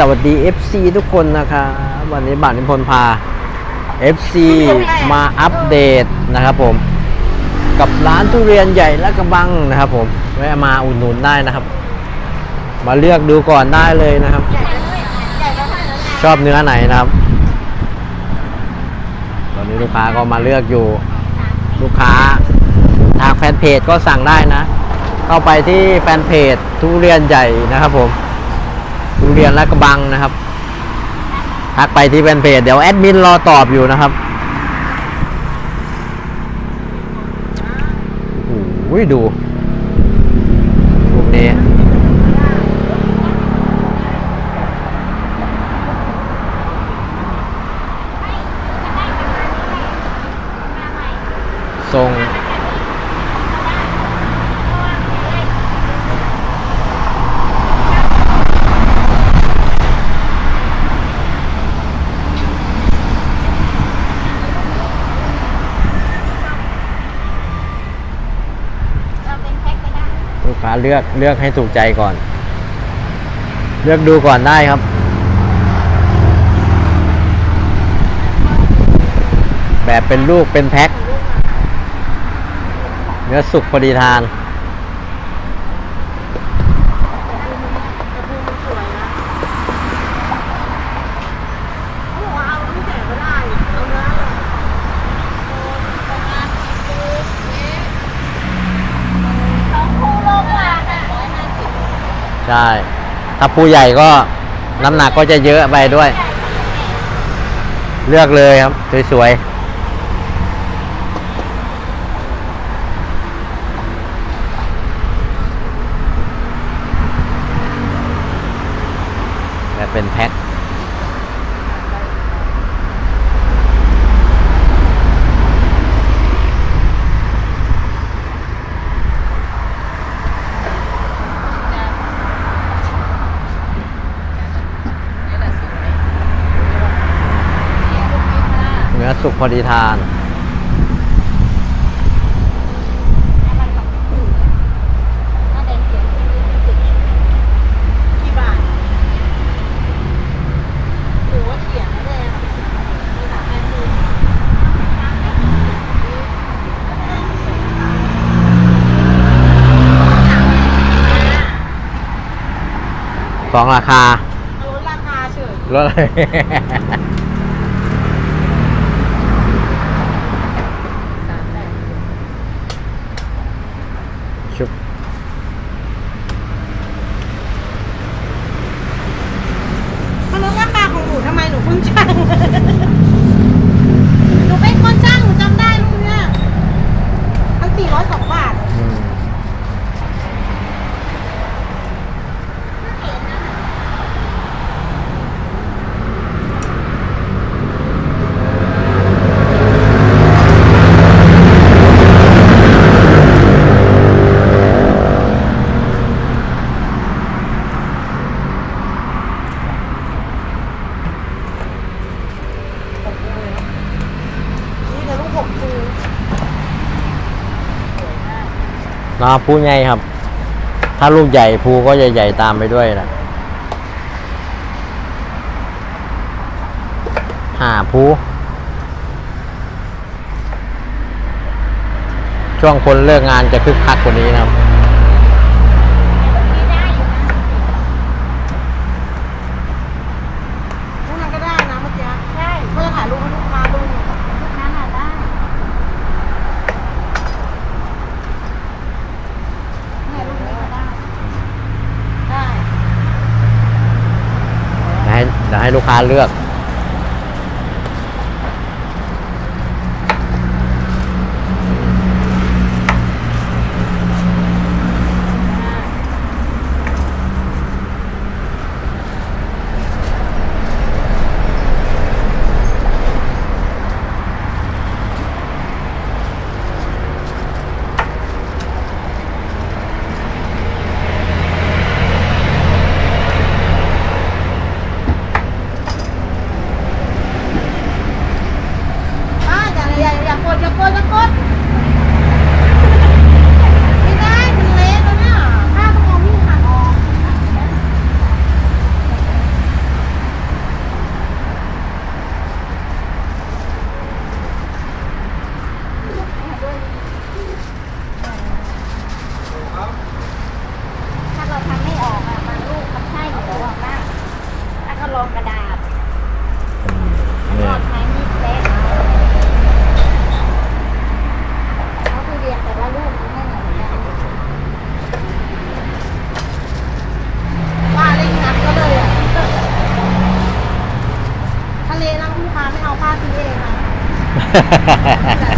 สวัสดี FC ทุกคนนะคะวันนี้บ้านนิพนธ์พา FC มาอัปเดตนะครับผม กับร้านทุเรียนใหญ่และกระบังนะครับผมแวะมาอุดหนุนได้นะครับ มาเลือกดูก่อนได้เลยนะครับ ชอบเนื้อไหนนะครับ ตอนนี้ลูกค้าก็มาเลือกอยู่ ลูกค้าทางแฟนเพจก็สั่งได้นะ เข้าไปที่แฟนเพจทุเรียนใหญ่นะครับผม โรงเรียนและกระบังนะครับ ทักไปที่แฟนเพจเดี๋ยวแอดมินรอตอบอยู่นะครับโอ้ยดูพวกนี้ ทรงลูกค้า เลือกเลือกให้ถูกใจก่อน เลือกดูก่อนได้ครับ แบบเป็นลูกเป็นแพ็คเนื้อสุกพอดีทาน ใช่ ถ้าผู้ใหญ่ก็น้ำหนักก็จะเยอะไปด้วย เลือกเลยครับ สวยๆแบบเป็นแพ็ค สุกพอดีทาน กี่บาทหรือว่าเขียนแล้วเลยอะมีสามแปดหมื่นสองราคาเอาลดราคาเฉยลดเลยสามแปด ชุบ มาลดราคาของหนู ทำไมหนูเพิ่งช่าง หนูเป็นคนช่างหนูจำได้ลูกเนี้ยทั้งสี่ร้อยสองบาท อืมนี่เดี๋ยวลูกผมคือสวยมาก นาพูใหญ่ครับ ถ้าลูกใหญ่ภูก็จะใหญ่ตามไปด้วยนะหาภูช่วงคนเลิกงานจะคึกคักกว่านี้นะครับ ลูกนั้นก็ได้นะเมื่อกี้ใช่ก็จะถ่ายรูปให้ลูกค้าดูลูกนั้นอะได้เนี่ยลูกนี้ก็ได้ ได้ เดี๋ยวให้เดี๋ยวให้ลูก ค้าเลือก Ha ha ha ha ha.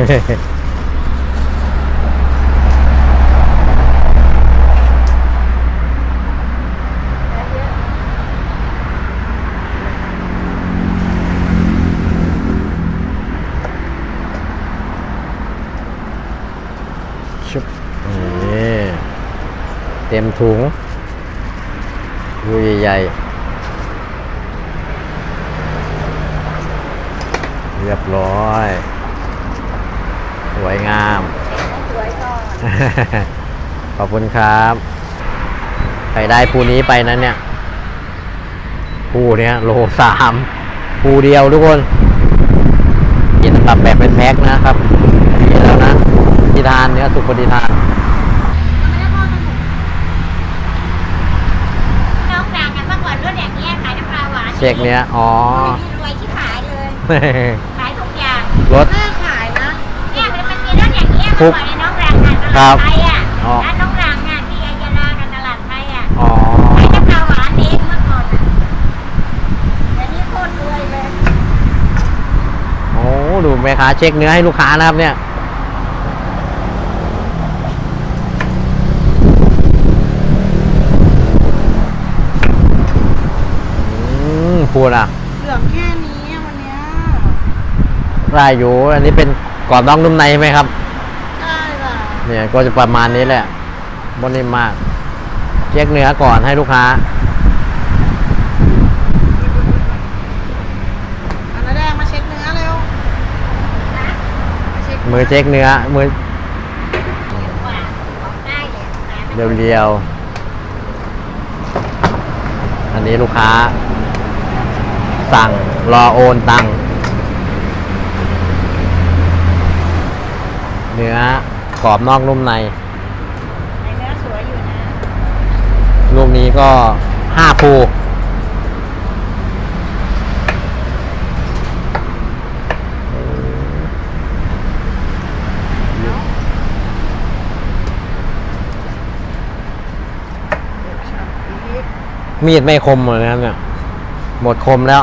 ชุบนี่เต็มถุงดูใหญ่ๆ เรียบร้อย สวยงาม สวยก่อน ขอบคุณครับใครได้ภูนี้ไปนั้นเนี่ยภูเนี้ยโลสามภูเดียวทุกคนกินตับแบบเป็นแพ็คนะครับนี่แล้วนะที่ทานเนื้อสุกปฏิทานน้องดังกันเมื่อก่อนรถอย่างเงี้ยขายน้ำปลาหวานเช็คเนี้ยอ๋อรวยที่ขายเลยขายทุกอย่างรถแม่ขายนะเนี่ยมันมันมีรถอย่างเงี้ยเมื่อก่ ครัลาบดไทยอะอ๋อ ร้านน้องรังอะที่อายาลากันตลาดไทยอะอ๋อขายน้ำปลาหวานเองเมื่อก่อนอะแต่นี่โคตรรวยเลยโอ้ดูแม่ค้าเช็คเนื้อให้ลูกค้านะครับเนี่ยอืมพูดอะ เหลืองแค่นี้อะวันเนี้ยรายอยู่ อันนี้เป็นกรอบนอกนุ่มในไหมครับได้ล่ะ เนี่ยก็จะประมาณนี้แหละบนนิ่มมากเช็คเนื้อก่อนให้ลูกค้าอันนั้นแดงมาเช็คเนื้อเร็วมาเช็คมือเช็คเนื้อมือว่าของได้เลยขายไม่เรียวๆอันนี้ลูกค้า สั่งรอโอนตังค์เนื้อ กรอบนอกนุ่มในในเนื้อสวยอยู่นะลูกนี้ก็ห้าภูมีดไม่คมเลยนะครับเนี่ย หมดคมแล้ว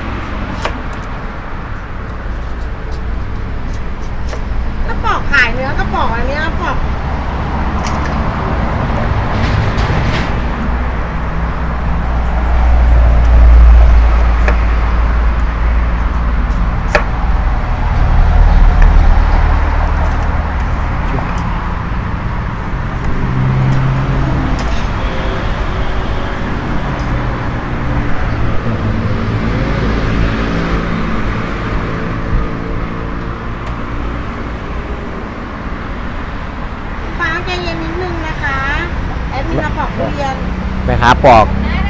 แม่ค้าปอก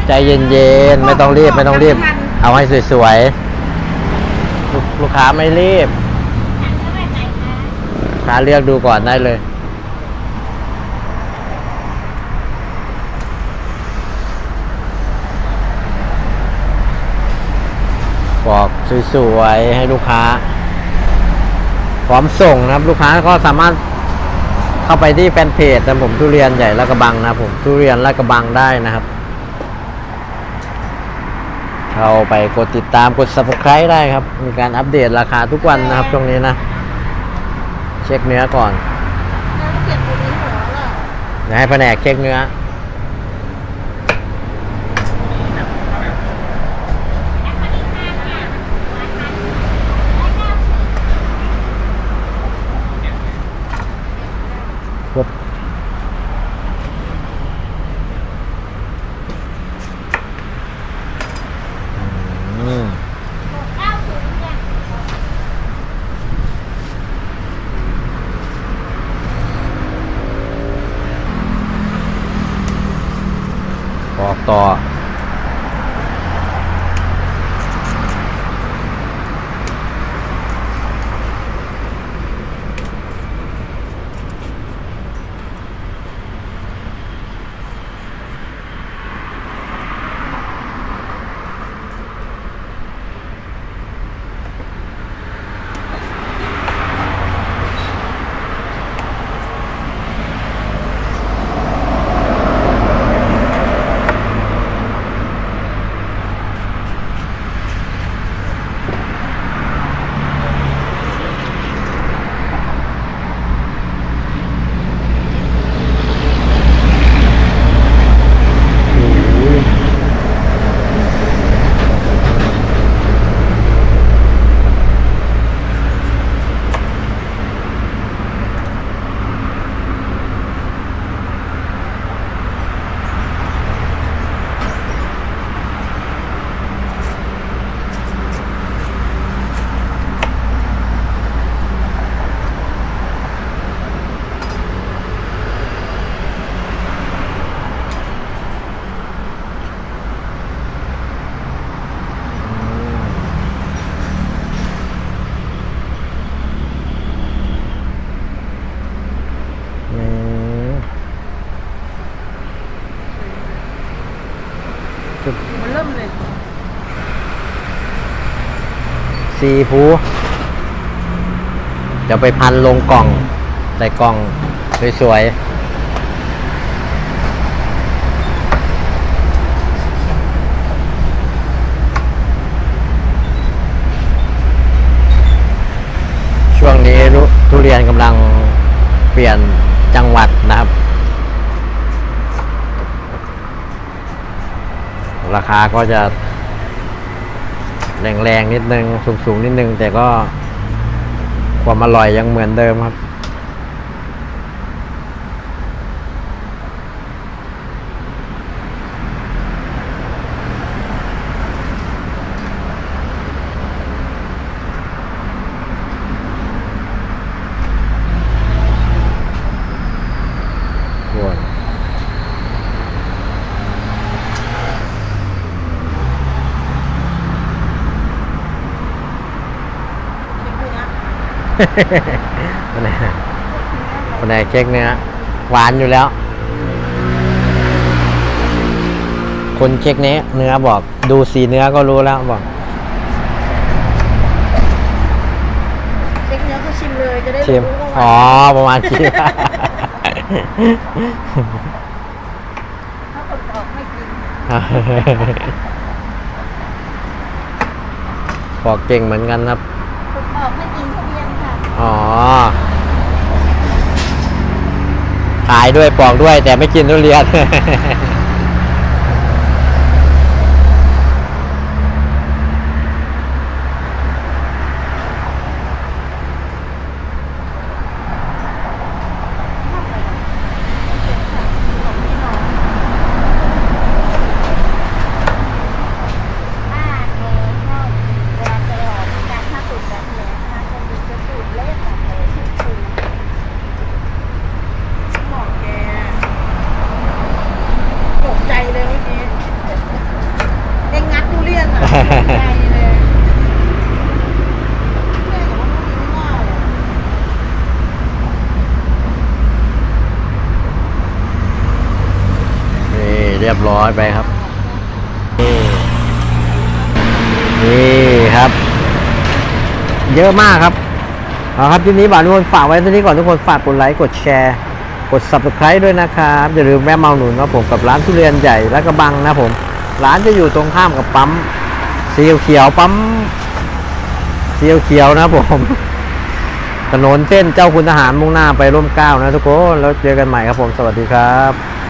ใจเย็นๆ ไม่ต้องรีบไม่ต้องรีบ เอาให้สวยๆลูกลูกค้าไม่รีบถังเท่าไหร่ไหนคะลูกค้าเลือกดูก่อนได้เลย ปอกสวยๆ ให้ลูกค้า พร้อมส่งนะครับ ลูกค้าก็สามารถ เข้าไปที่แฟนเพจนะผมทุเรียนใหญ่ละกระบังนะครับผมทุเรียนละกระบังได้นะครับ เข้าไปกดติดตามกด subscribe ได้ครับ มีการอัปเดตราคาทุกวันนะครับช่วงนี้นะ เช็คเนื้อก่อนน้ำเก็บตัวนี้หัวล่ะเดี๋ยวให้แผนกเช็คเนื้อ ปุ๊บอืม เก้าสิบเนี่ย บอก ต่ออืมจุด มันเริ่มเลยซีพูเดี๋ยวไปพันลงกล่อง ใส่กล่อง สวยๆช่วงนี้รุทุเรียนกำลังเปลี่ยนจังหวัดนะครับ ราคาก็จะ แรงๆนิดนึงสูงๆนิดนึง แต่ก็ความอร่อยยังเหมือนเดิมครับ โว้ย เช็คดูนะคนไหนคนไหนเค้กเนื้อหวานอยู่แล้ว คนเค้กเนื้อเนื้อบอก ดูสีเนื้อก็รู้แล้วบอกเช็คเนื้อก็ชิมเลยจะได้ชิมรู้ว่าอ๋อประมาณชิมถ้าคนออกไม่กินบอกเก่งเหมือนกันครับ อ๋อ ขายด้วยปอกด้วยแต่ไม่กินทุเรียน อ่าเออก็เวลาจะออกการถ้าสูตรแบบนี้ถ้าจะมีจะสูตรเล็กแบบเลยทุกสูตร บอกแกตกใจเลยเมื่อกี้เองงัดทุเรียนอะตกใจเลยทุเรียนของมันกินง่ายอะ นี่ เรียบร้อยไปครับ นี่นี่ครับ เยอะมากครับเอาครับทีนี้บ่าวทุกคนฝากไว้ที่นี้ก่อนทุกคนฝากกดไลค์กดแชร์กด subscribe ด้วยนะครับ อย่าลืมแม่เมาหนุนครับผมกับร้านทุเรียนใหญ่และกระบังนะผม ร้านจะอยู่ตรงข้ามกับปั๊มสีเขียวปั๊มสีเขียวนะผมถนนเส้นเจ้าคุณทหารมุ่งหน้าไปร่มเก้านะทุกคน แล้วเจอกันใหม่ครับผม สวัสดีครับ